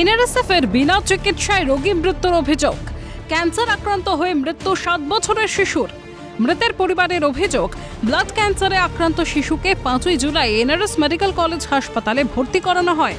এনআরএসএফ এর বিনা চিকিৎসায় রোগী মৃত্যুর অভিযোগ। ক্যান্সার আক্রান্ত হয়ে মৃত্যু সাত বছরের শিশুর। মৃতের পরিবারের অভিযোগ, ব্লাড ক্যান্সারে আক্রান্ত শিশুকে পাঁচই জুলাই এনআরএস মেডিকেল কলেজ হাসপাতালে ভর্তি করানো হয়।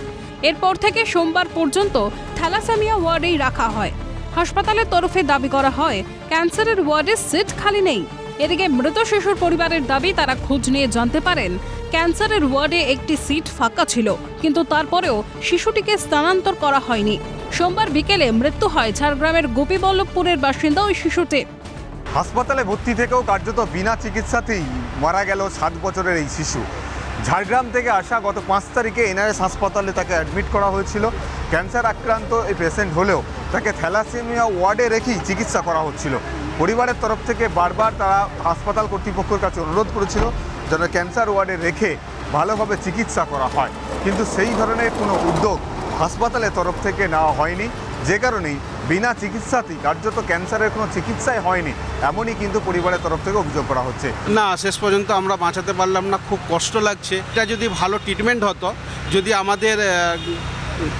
এরপর থেকে সোমবার পর্যন্ত থ্যালাসেমিয়া ওয়ার্ডেই রাখা হয়। হাসপাতালের তরফে দাবি করা হয়, ক্যান্সারের ওয়ার্ডে সিট খালি নেই। এদিকে মৃত শিশুর পরিবারের দাবি, তারা খোঁজ নিয়ে জানতে পারেন ক্যান্সারের ওয়ার্ডে একটি সিট ফাঁকা ছিল, কিন্তু তারপরেও শিশুটিকে স্থানান্তর করা হয়নি। সোমবার বিকেলে মৃত্যু হয় ঝাড়গ্রামের গোপীবল্লভপুরের বাসিন্দা ওই শিশুটির হাসপাতালে ভর্তি থেকেও কার্যত বিনা চিকিৎসাতেই মারা গেল সাত বছরের এই শিশু। ঝাড়গ্রাম থেকে আসা গত পাঁচ তারিখে এনআরএস হাসপাতালে তাকে অ্যাডমিট করা হয়েছিল। ক্যান্সার আক্রান্ত এই পেশেন্ট হলেও তাকে থ্যালাসেমিয়া ওয়ার্ডে রেখেই চিকিৎসা করা হচ্ছিল। পরিবারের তরফ থেকে বারবার তারা হাসপাতাল কর্তৃপক্ষের কাছে অনুরোধ করেছিল যেন ক্যান্সার ওয়ার্ডে রেখে ভালোভাবে চিকিৎসা করা হয়। কিন্তু সেই ধরনের কোনো উদ্যোগ হাসপাতালের তরফ থেকে নেওয়া হয়নি। যে কারণেই বিনা চিকিৎসাতেই কার্যত ক্যান্সারের কোনো চিকিৎসাই হয়নি এমনই কিন্তু পরিবারের তরফ থেকে অভিযোগ করা হচ্ছে। না শেষ পর্যন্ত আমরা বাঁচাতে পারলাম না খুব কষ্ট লাগছে। এটা যদি ভালো ট্রিটমেন্ট হতো যদি আমাদের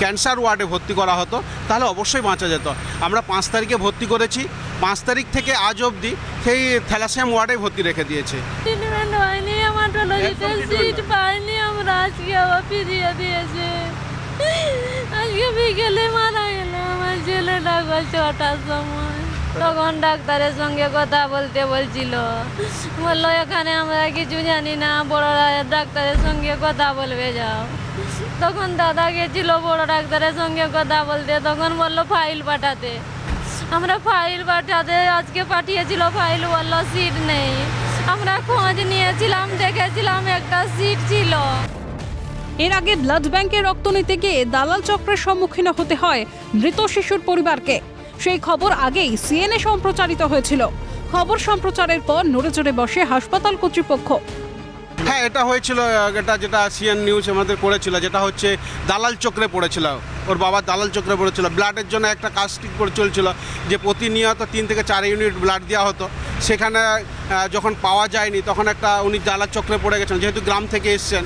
ক্যান্সার ওয়ার্ডে ভর্তি করা হতো তাহলে অবশ্যই বাঁচা যেত। আমরা পাঁচ তারিখে ভর্তি করেছি পাঁচ তারিখ থেকে আজ অবধি সেই থ্যালাসিয়াম ওয়ার্ডে ভর্তি রেখে দিয়েছে। ট্রিটমেন্ট হয়নি আমার সিট পাইনি আমরা আজকে আবার ফিরিয়ে দিয়েছে আজকে বিকেলে মারা গেল আমার ছেলেটা ছটার সময় তখন ডাক্তারের সঙ্গে কথা বলতে বলছিল বলল এখানে আমরা কিছু জানি না বড় ডাক্তারের সঙ্গে কথা বলবে যাও তখন দাদা গেছিল বড় ডাক্তারের সঙ্গে কথা বলতে তখন বলল ফাইল পাঠাতে আমরা ফাইল পাঠাতে আজকে পাঠিয়েছিল ফাইল বলল সিট নেই আমরা খোঁজ নিয়েছিলাম দেখেছিলাম একটা সিট ছিল। এর আগে ব্লাড ব্যাংকে রক্ত নিতে গিয়ে দালাল চক্রের সম্মুখীন হতে হয় মৃত শিশুর পরিবারকে। সেই খবর আগেই সিএনএ সম্প্রচারিত হয়েছিল। খবর সম্প্রচারের পর নড়ে চড়ে বসে হাসপাতাল কর্তৃপক্ষ। হ্যাঁ এটা হয়েছিল এটা যেটা সিএন নিউজ আমাদের করেছিল যেটা হচ্ছে দালাল চক্রে পড়েছিল। ওর বাবা দালাল চক্রে পড়েছিল। ব্লাডের জন্য একটা কাজ করে চলছিল যে প্রতিনিয়ত তিন থেকে চার ইউনিট ব্লাড দেওয়া হতো। সেখানে যখন পাওয়া যায়নি, তখন একটা উনি দালাল চক্রে পড়ে গেছেন, যেহেতু গ্রাম থেকে এসছেন।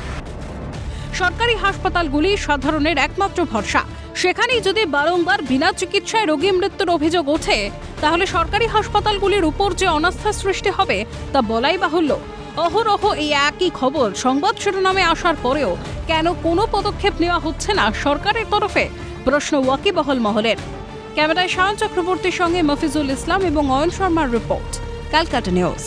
সরকারি হাসপাতালগুলি সাধারণের একমাত্র ভরসা। সেখানেই যদি বারংবার বিনা চিকিৎসায় রোগী মৃত্যুর অভিযোগ ওঠে, তাহলে সরকারি হাসপাতালগুলির উপর যে অনাস্থা সৃষ্টি হবে, তা বলাই বাহুল্য। অহরহ এই একই খবর সংবাদ শিরোনামে আসার পরেও কেন কোনো পদক্ষেপ নেওয়া হচ্ছে না সরকারের তরফে? প্রশ্ন ওয়াকিবহল মহলের। ক্যামেরায় শায়ন চক্রবর্তীর সঙ্গে মফিজুল ইসলাম এবং অয়ন শর্মার রিপোর্ট। ক্যালকাটা নিউজ